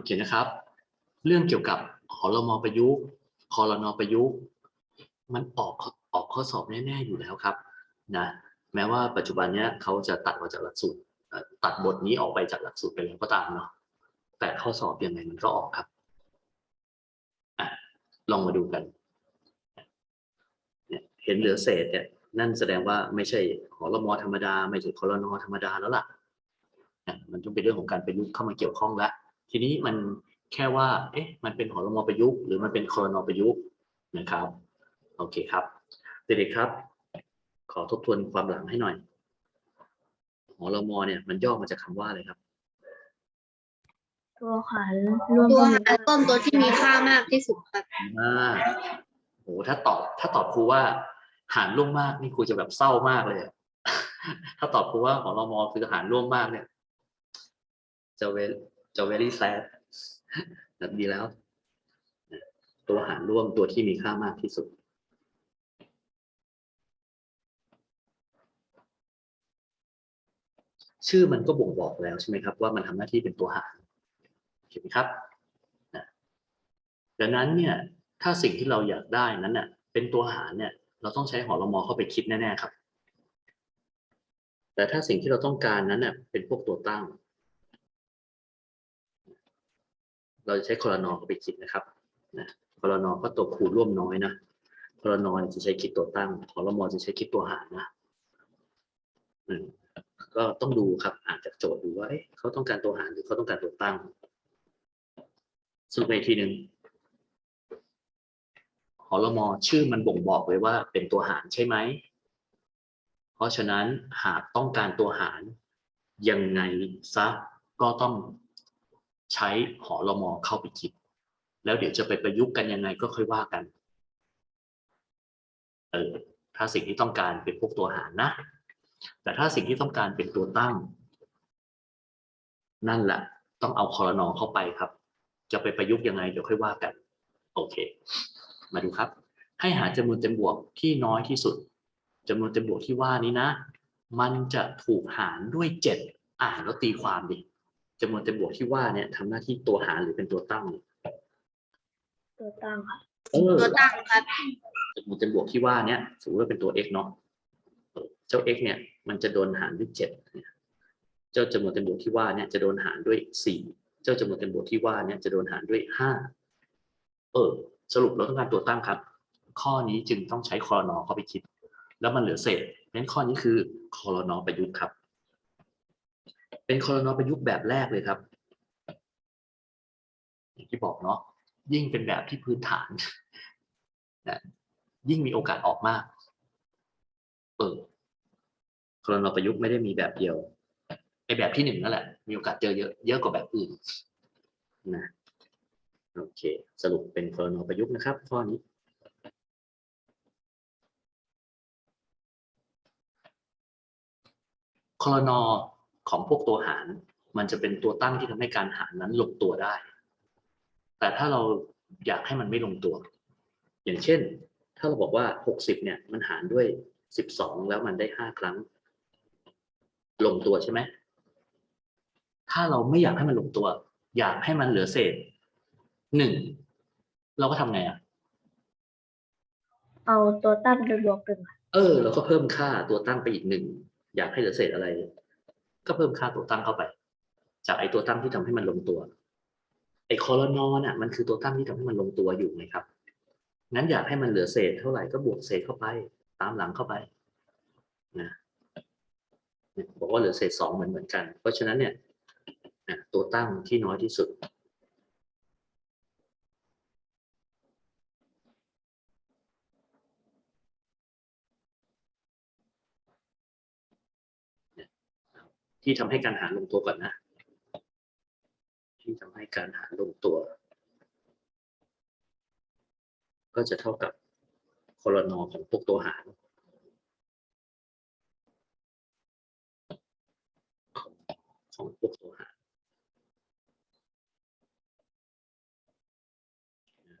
อเคนะครับ เรื่องเกี่ยวกับหอรมอประยุกต์คอรนอประยุกต์มันออกออกข้อสอบแน่ๆอยู่แล้วครับนะแม้ว่าปัจจุบันเนี้ยเขาจะตัดออกจากหลักสูตรตัดบทนี้ออกไปจากหลักสูตรไปแล้วก็ตามเนาะแต่ข้อสอบยังไงมันก็ออกครับอลองมาดูกันเนี่ยเห็นเหลือเศษเนี่ยนั่นแสดงว่าไม่ใช่หอรมอธรรมดา ไม่ใช่คอรนอธรรมดาแล้วล่ะนะมันต้องเป็นเรื่องของการประยุกต์เข้ามาเกี่ยวข้องแล้ว ทีนี้มันแค่ว่า เอ๊ะ มันเป็นหอรมอประยุกต์ หรือมันเป็นคอรนอประยุกต์นะครับ โอเคครับ เด็กๆครับ ขอทบทวนความหลังให้หน่อย หอรมอเนี่ยมันย่อมาจากคำว่าอะไรครับ ตัวหารรวมตัวกันหารต้นตัวที่มีค่ามากที่สุดครับมากโหถ้าตอบ ถ้าตอบครูว่า หารร่วมมากนี่ครูจะแบบเศร้ามากเลยอะถ้าตอบครูว่าหอรมอคือหารร่วมมากเนี่ย จะเว จะ very sad แบบดีแล้ว ตัวหารร่วมตัวที่มีค่ามากที่สุด ชื่อมันก็บ่งบอกแล้วใช่ไหมครับ ว่ามันทำหน้าที่เป็นตัวหารเห็นไหมครับดังนั้นเนี่ยถ้าสิ่งที่เราอยากได้นั้นเน่ะเป็นตัวหารเนี่ยเราต้องใช้หอรมอเข้าไปคิดแน่ๆครับ แต่ถ้าสิ่งที่เราต้องการนั้นเน่ะเป็นพวกตัวตั้ง เราจะใช้คอรนอเข้าไปคิดนะครับนะคอรนอก็ตัวคูณร่วมน้อยนะคอรนอจะใช้คิดตัวตั้งหอรมอจะใช้คิดตัวหารนะก็ต้องดูครับอ่านจากโจทย์ดูว่าเขาต้องการตัวหารหรือเขาต้องการตัวตั้งสรุปอีกทีหนึ่งหอรมอชื่อมันบ่งบอกไว้ว่าเป็นตัวหารใช่ไหม เพราะฉะนั้นหากต้องการตัวหารยังไงซะก็ต้อง ใช้หอรมอเข้าไปคิด แล้วเดี๋ยวจะไปประยุกต์กันยังไงก็ค่อยว่ากันเออถ้าสิ่งที่ต้องการเป็นพวกตัวหารนะ แต่ถ้าสิ่งที่ต้องการเป็นตัวตั้ง นั่นแหละต้องเอาคอรนอเข้าไปครับ จะไปประยุกต์ยังไงเดี๋ยวค่อยว่ากัน โอเค มาดูครับ ให้หาจำนวนเต็มบวกที่น้อยที่สุดจำนวนเต็มบวกที่ว่านี้นะ มันจะถูกหารด้วยเจ็ดอ่านแล้วตีความดิ จำนวนเต็มบวกที่ว่าเนี่ยทำหน้าที่ตัวหารหรือเป็นตัวตั้งเนี่ยตัวตั้งค่ะเออตัวตั้งครับจำนวนเต็มบวกที่ว่าเนี่ยสมมติว่าเป็นตัว x เนาะเออเจ้า x เนี่ยมันจะโดนหารด้วยเจ็ดเนี่ยเจ้าจำนวนเต็มบวกที่ว่าเนี่ยจะโดนหารด้วยสี่เจ้าจำนวนเต็มบวกที่ว่าเนี่ยจะโดนหารด้วยห้าเออ สรุปเราต้องการตัวตั้งครับ ข้อนี้จึงต้องใช้คอรนอเข้าไปคิด แล้วมันเหลือเศษงั้นข้อนี้คือคอรนอประยุกต์ครับ เป็นคอรนอประยุกต์แบบแรกเลยครับอย่างที่บอกเนาะยิ่งเป็นแบบที่พื้นฐานนะยิ่งมีโอกาสออกมากเออคอรนอประยุกต์ไม่ได้มีแบบเดียวไอแบบที่หนึ่งนั่นแหละ มีโอกาสเจอเยอะเยอะกว่าแบบอื่นนะโอเค สรุปเป็นคอรนอประยุกต์นะครับข้อนี้คอรนอ ของพวกตัวหาร มันจะเป็นตัวตั้งที่ทำให้การหารนั้นลงตัวได้ แต่ถ้าเราอยากให้มันไม่ลงตัว อย่างเช่น ถ้าเราบอกว่า 60 เนี่ย มันหารด้วย 12 แล้วมันได้ 5 ครั้ง ลงตัวใช่ไหม ถ้าเราไม่อยากให้มันลงตัว อยากให้มันเหลือเศษหนึ่งเราก็ทำไงอะเอาตัวตั้งไปบวกหนึ่งค่ะเออ เราก็เพิ่มค่าตัวตั้งไปอีกหนึ่ง อยากให้เหลือเศษอะไร ก็เพิ่มค่าตัวตั้งเข้าไป จากไอ้ตัวตั้งที่ทำให้มันลงตัว ไอ้คอรนอน่ะมันคือตัวตั้งที่ทำให้มันลงตัวอยู่ไงครับ งั้นอยากให้มันเหลือเศษเท่าไหร่ก็บวกเศษเข้าไป ตามหลังเข้าไปนะบอกว่าเหลือเศษสองเหมือนเหมือนกัน เพราะฉะนั้นเนี่ยตัวตั้งที่น้อยที่สุด ที่ทำให้การหารลงตัวก่อนนะ ที่ทำให้การหารลงตัว ก็จะเท่ากับคอรนอของพวกตัวหารของของพวกตัวหาร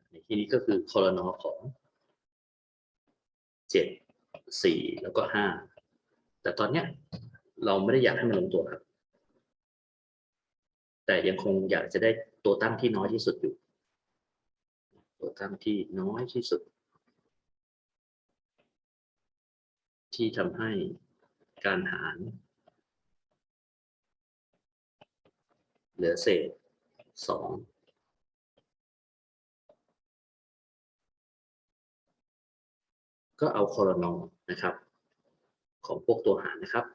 ในที่นี้ก็คือคอรนอของเจ็ดสี่แล้วก็ห้าแต่ตอนเนี้ย เราไม่ได้อยากให้มันลงตัวครับ แต่ยังคงอยากจะได้ตัวตั้งที่น้อยที่สุดอยู่ ตัวตั้งที่น้อยที่สุด ที่ทำให้การหาร เหลือเศษสองก็เอาคอรนอนะครับ ของพวกตัวหารนะครับ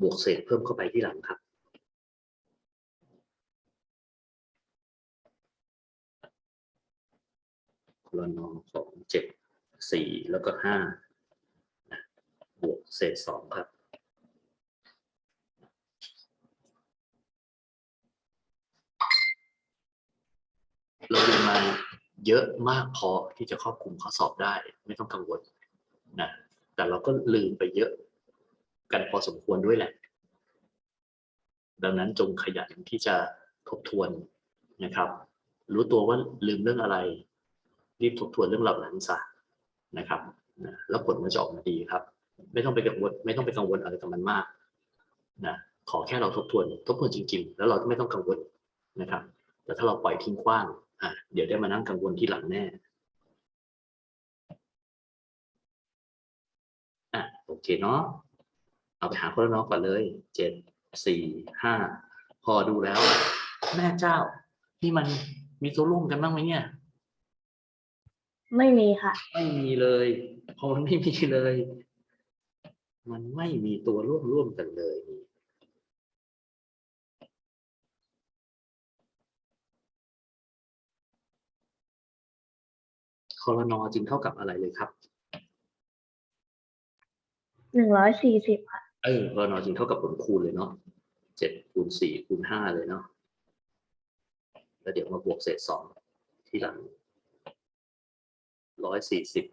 บวกเศษเพิ่มเข้าไปที่หลังครับคอรนอของเจ็ดสี่แล้วก็ห้าบวกเศษสองครับเราเรียนมาเยอะมากพอที่จะครอบคลุมข้อสอบได้ ไม่ต้องกังวลนะแต่เราก็ลืมไปเยอะ กันพอสมควรด้วยแหละ ดังนั้นจงขยันที่จะทบทวนนะครับ รู้ตัวว่าลืมเรื่องอะไร รีบทบทวนเรื่องเหล่านั้นซะนะครับแล้วผลมันจะออกมาดีครับ ไม่ต้องไปกังวลไม่ต้องไปกังวลอะไรกับมันมากนะขอแค่เราทบทวนทบทวนจริง ๆ แล้วเราไม่ต้องกังวลนะครับ แต่ถ้าเราปล่อยทิ้งขว้างอะเดี๋ยวได้มานั่งกังวลที่หลังแน่อะโอเคเนาะ เอาไปหาคนละน้องก่อนเลยเจ็ดสี่ห้าพอดูแล้ว แม่เจ้า นี่มันมีตัวร่วมกันบ้างไหมเนี่ย ไม่มีค่ะ ไม่มีเลยเพราะมันไม่มีเลย มันไม่มีตัวร่วมร่วมกันเลยนี่คอรนอจึงเท่ากับอะไรเลยครับ หนึ่งร้อยสี่สิบค่ะ เออคอนอจึงเท่ากับผลคูณเลยเนาะเจ็ดคูณสี่คูณห้าเลยเนาะแล้วเดี๋ยวมาบวกเศษสองที่หลังร้อยสี่สิบ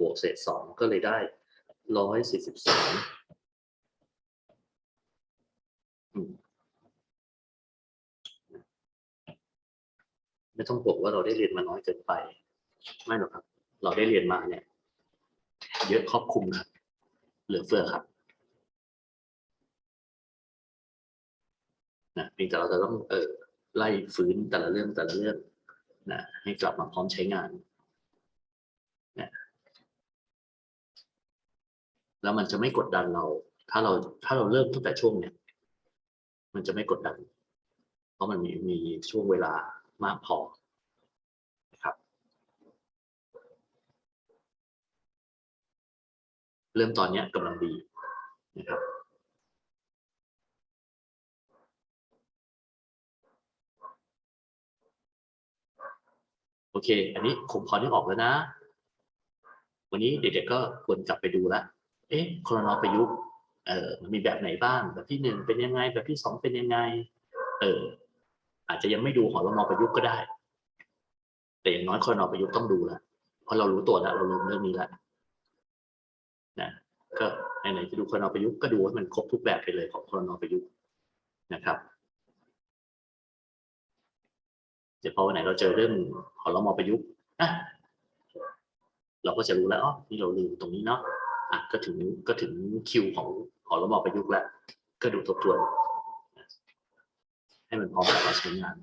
บวกเศษสองก็เลยได้ร้อยสี่สิบสองไม่ต้องบอกว่าเราได้เรียนมาน้อยเกินไป ไม่หรอกครับ เราได้เรียนมาเนี่ย เยอะครอบคลุมครับ เหลือเฟือครับ นะเพียงแต่เราจะต้องเออไล่ฟื้นแต่ละเรื่องแต่ละเรื่องนะให้กลับมาพร้อมใช้งานนะแล้วมันจะไม่กดดันเรา ถ้าเราถ้าเราเริ่มตั้งแต่ช่วงเนี้ยมันจะไม่กดดัน เพราะมันมีมีช่วงเวลามากพอนะครับ เริ่มตอนเนี้ยกำลังดีนะครับ โอเค อันนี้ผมพอนึกออกแล้วนะ วันนี้เด็กๆก็ควรกลับไปดูละเอ๊ะโคโรนอประยุกต์เออมันมีแบบไหนบ้าง แบบที่หนึ่งเป็นยังไง แบบที่สองเป็นยังไง เออ อาจจะยังไม่ดูหอรมอประยุกต์ก็ได้ แต่อย่างน้อยโคโรนอประยุกต์ต้องดูละเพราะเรารู้ตัวแล้วเราลืมเรื่องนี้แล้วนะก็ไหนๆจะดูโคโรนอประยุกต์ก็ดูให้มันครบทุกแบบไปเลยของโคโรนอประยุกต์นะครับ ดี๋ยวพอวันไหนเราเจอเรื่องหอรมอประยุกต์นะเราก็จะรู้แล้วอ๋อนี่เราลืมตรงนี้เนาะอะก็ถึงก็ถึงคิวของหอรมอประยุกต์แล้วก็ดูทบทวนให้มันพร้อมกับเราใช้งาน